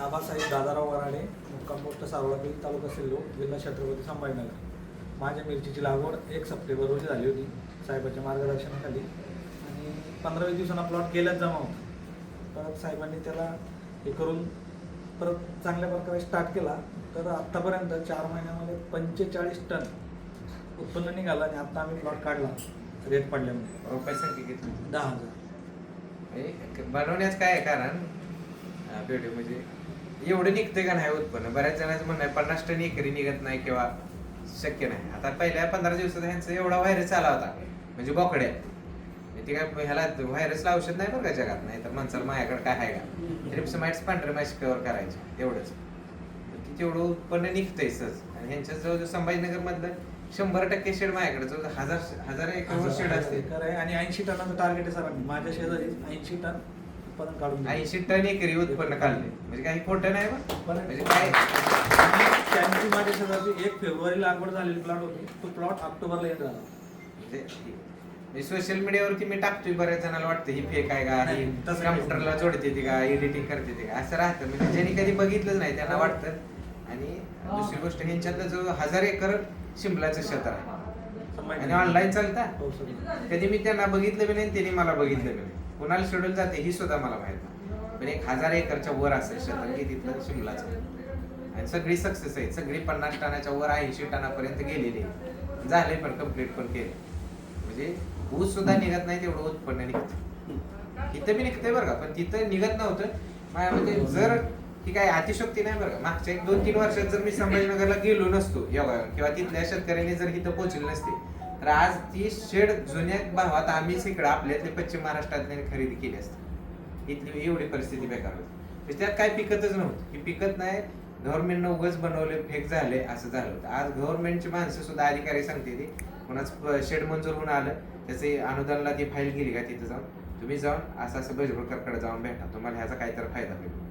आबासाहेब दादाराव वराडे मुक्काम पोस्ट सावळापी तालुका सिल्लोड जिल्हा छत्रपती संभाजीनगर. माझ्या मिरचीची लागवड एक सप्टेंबर रोजी झाली होती साहेबांच्या मार्गदर्शनाखाली. आणि पंधरा वीस दिवसांना प्लॉट केल्याच जमा होता. परत साहेबांनी त्याला हे करून परत चांगल्या प्रकारे स्टार्ट केला. तर आत्तापर्यंत चार महिन्यामध्ये पंचेचाळीस टन उत्पन्न निघालं आणि आत्ता आम्ही प्लॉट काढला. रेट पडल्यामुळे. रुपये संख्या दहा हजार. बनवण्याचं काय आहे कारण? म्हणजे एवढं निघते का नाही उत्पन्न? बऱ्याच जणांचं म्हणणं आहे पन्नास टन एकरी निघत नाही किंवा शक्य नाही. आता पहिल्या पंधरा दिवसात ह्यांचा एवढा व्हायरस आला होता म्हणजे बोकड्या. म्हणजे ते काय ह्याला व्हायरसला औषध नाही बरं का जगात? नाही तर माणसाला माझ्याकडे काय आहे का? ट्रिप्समाइट्स पांढरे माशी कव्हर करायचे तेवढंच ती तेवढं उत्पन्न निघतंय सहज. आणि ह्यांच्या जवळ संभाजीनगर मधलं शंभर टक्के शेड माझ्याकडे जवळ हजार हजार एकर शेड असते आणि ऐंशी टनाचं टार्गेट आहे सरांनी. माझ्या शेजारी ऐंशी टन उत्पादन काढून. ऐंशी टन एकरी उत्पन्न काढले. म्हणजे काही खोटं नाही बा. म्हणजे काय? आणि त्यांची माझ्या शेजारची एक फेब्रुवारी लागवड झालेली प्लॉट होती. तो प्लॉट ऑक्टोबरला येत झाला म्हणजे सोशल मीडियावरती मी टाकतोय बऱ्याच जणांना वाटतं ही फेक आहे का? ही नाही, तसं कम्प्युटरला जोडते ती का? एडिटिंग करते ती का? असं राहतं. म्हणजे ज्यांनी कधी बघितलंच नाही त्यांना वाटतं. आणि दुसरी गोष्ट ह्यांच्यातलं जो हजार एकर शिमलाचं क्षेत्र आहे. आणि ऑनलाईन चालता. हो सर कधी मी त्यांना बघितलं बी नाही त्यांनी मला बघितलं बी नाही. कोणाला शेड्यूल जाते ही सुद्धा मला माहीत नाही. पण एक हजार एकरच्या वर असेल क्षेत्र की तिथलं शिमलाचं. आणि सगळी सक्सेस आहे. सगळी पन्नास टनाच्या वर ऐंशी टनापर्यंत गेलेली आहे. झाले पण कंप्लीट पण केले. म्हणजे ऊस सुद्धा निघत नाही तेवढं उत्पन्न निघतं. इथं मी निघते बरं का पण तिथं निघत नव्हतं. म्हणजे जर ही काय अतिशक्ती नाही बरं का. मागच्या एक दोन तीन वर्षात जर मी संभाजीनगरला गेलो नसतो योगा किंवा तिथल्या शेतकऱ्यांनी जर इथं पोहोचले नसते तर आज ती शेड जुन्या भावात आम्हीच इकडं आपल्यातले पश्चिम महाराष्ट्रातल्या खरेदी केली असते. इथली एवढी परिस्थिती बेकार होती. म्हणजे त्यात काय पिकतच नव्हतं. की पिकत नाही गव्हर्नमेंटनं उगच बनवले फेक झाले असं झालं होतं. आज गव्हर्नमेंटची माणसं सुद्धा अधिकारी सांगते ती कोणाच शेड मंजूर होऊन आलं त्याचे अनुदानला ती फाईल गेली का तिथं जाऊन? तुम्ही जाऊन असं असं बजबडकरकडे जाऊन भेटा. तुम्हाला ह्याचा काहीतरी फायदा होईल